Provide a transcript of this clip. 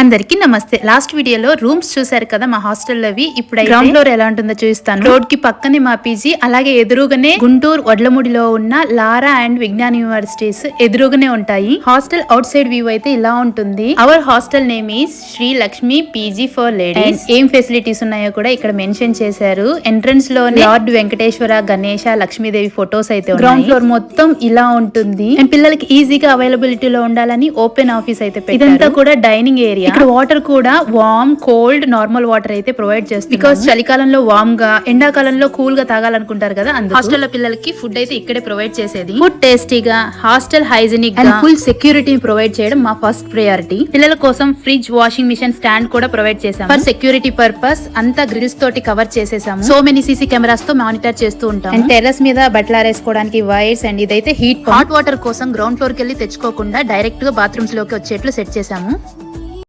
అందరికి నమస్తే. లాస్ట్ వీడియోలో రూమ్స్ చూసారు కదా మా హాస్టల్లో అవి. ఇప్పుడు గ్రౌండ్ ఫ్లోర్ ఎలా ఉంటుందో చూస్తాను రోడ్కి పక్కనే మా పీజీ అలాగే ఎదురుగానే గుంటూరు వడ్లముడిలో ఉన్న లారా అండ్ విజ్ఞాన్ యూనివర్సిటీస్ ఎదురుగానే ఉంటాయి. హాస్టల్ అవుట్ సైడ్ వ్యూ అయితే ఇలా ఉంటుంది. Our hostel name is Shri Lakshmi PG for ladies ఏం ఫెసిలిటీస్ ఉన్నాయో కూడా ఇక్కడ మెన్షన్ చేశారు. ఎంట్రన్స్లో లార్డ్ వెంకటేశ్వర గణేష లక్ష్మీదేవి ఫొటోస్ అయితే గ్రౌండ్ ఫ్లోర్ మొత్తం ఇలా ఉంటుంది. అండ్ పిల్లలకి ఈజీగా అవైలబిలిటీ లో ఉండాలని ఓపెన్ ఆఫీస్ అయితే. ఇదంతా కూడా డైనింగ్ ఏరియా ఇక్కడ వాటర్ కూడా వామ్ కోల్డ్ నార్మల్ వాటర్ అయితే ప్రొవైడ్ చేస్తుంది బికాస్ చలికాలంలో వామ్గా ఎండాకాలంలో కూల్గా తాగాలనుకుంటారు కదా హాస్టల్లో పిల్లలకి ఫుడ్ అయితే ఇక్కడే ప్రొవైడ్ చేసేది. ఫుడ్ టేస్టీగా హాస్టల్ హైజీనిక్గా ఫుల్ సెక్యూరిటీ ప్రొవైడ్ చేయడం మా ఫస్ట్ ప్రయారిటీ. పిల్లల కోసం ఫ్రిడ్జ్ వాషింగ్ మిషన్ స్టాండ్ కూడా ప్రొవైడ్ చేసాం ఫర్ సెక్యూరిటీ పర్పస్ అంతా గ్రిల్స్ తోటి కవర్ చేసేసాము. సో మెనీ సీసీ కెమెరాస్తో మానిటర్ చేస్తూ ఉంటాం అండ్ టెర్రస్ మీద బట్టలు ఆరేసుకోవడానికి వైర్స్ అండ్ ఇదైతే హీట్ హాట్ వాటర్ కోసం గ్రౌండ్ ఫ్లోర్కి వెళ్ళి తెచ్చుకోకుండా డైరెక్ట్గా బాత్రూమ్స్లోకి వచ్చేట్లు సెట్ చేసాము